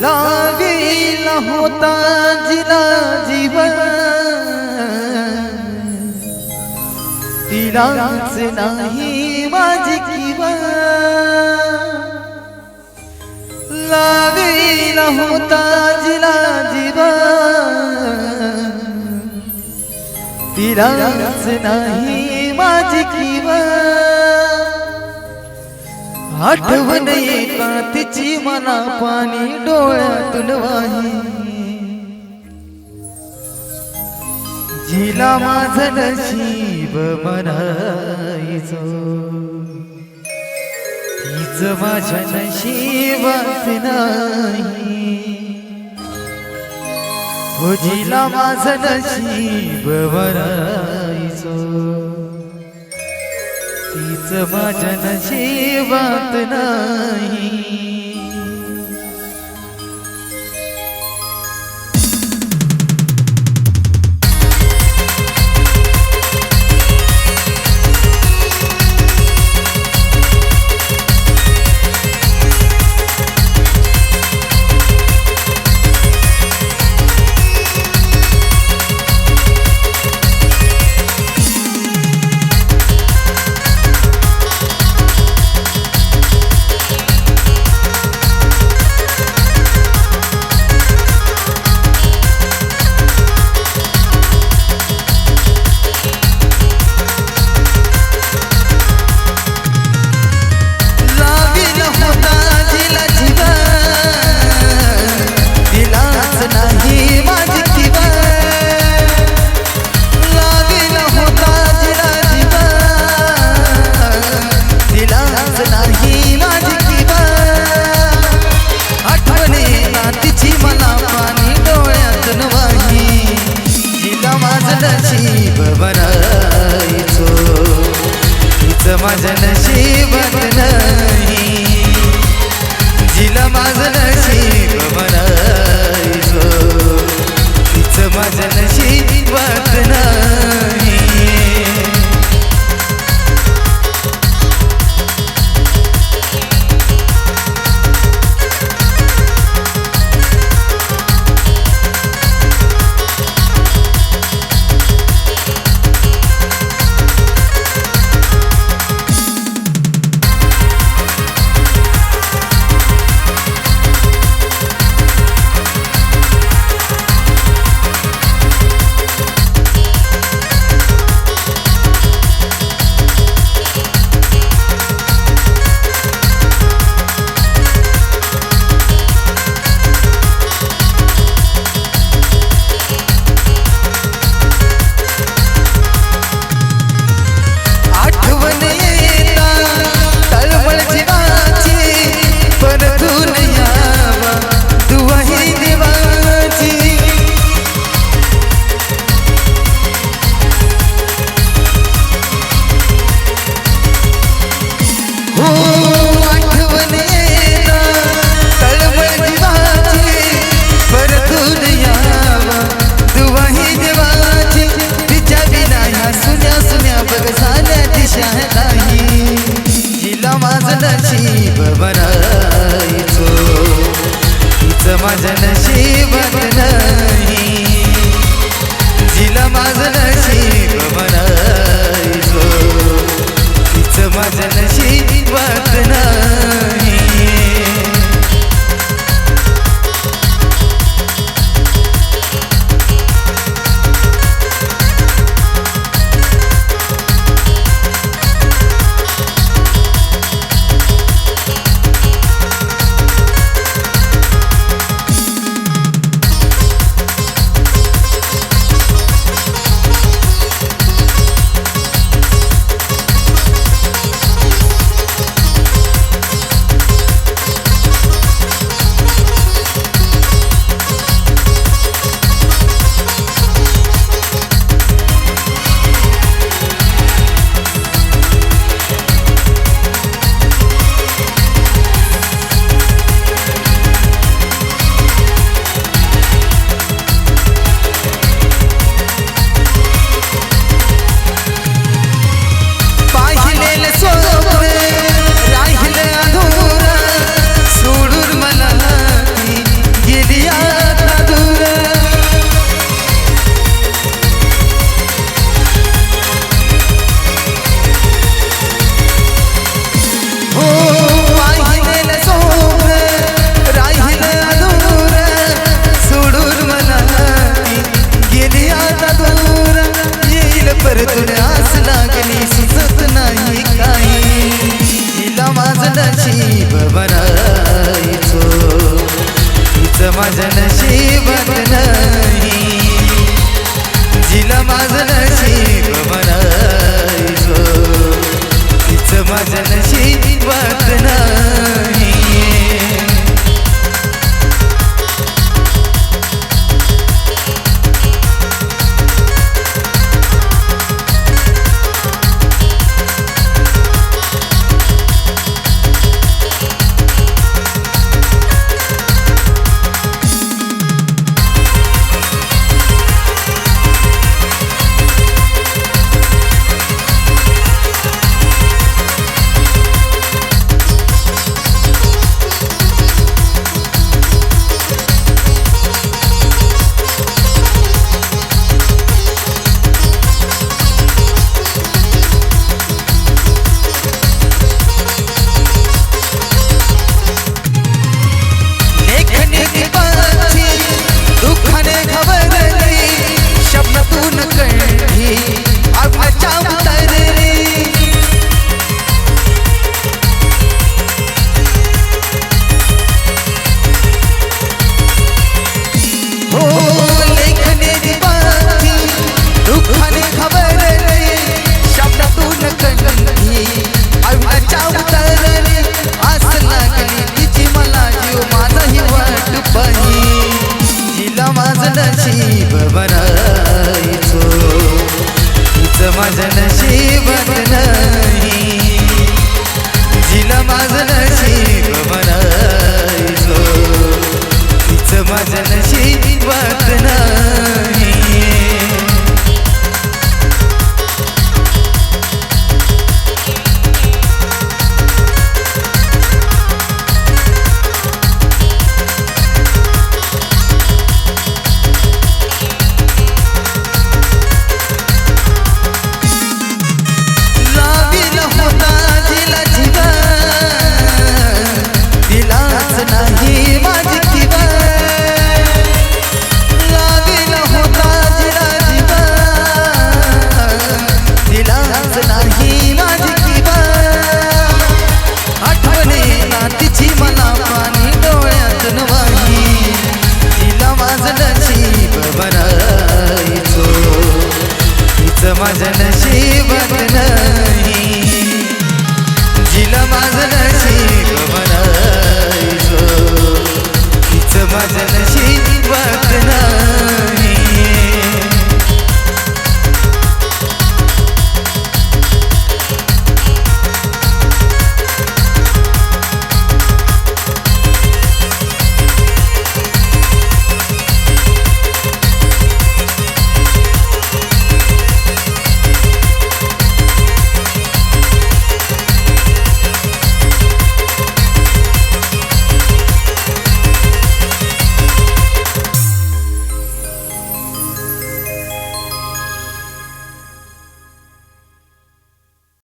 लावीला होता जिला जीवन. तिलाच नाही माझी किंवा लावीला होता जिला जीवन. तिलाच नाही माझी किंवा आठवण येता तिची मना पाणी डोळ्यातून वाही? जिला माझं नशीब म्हणायचो. तीच माझ्या नशिबात नाही. हो जिला माझं नशीब म्हणायचो. तीच माझ्या नशिबात नाही. Bazen her şeyin vakti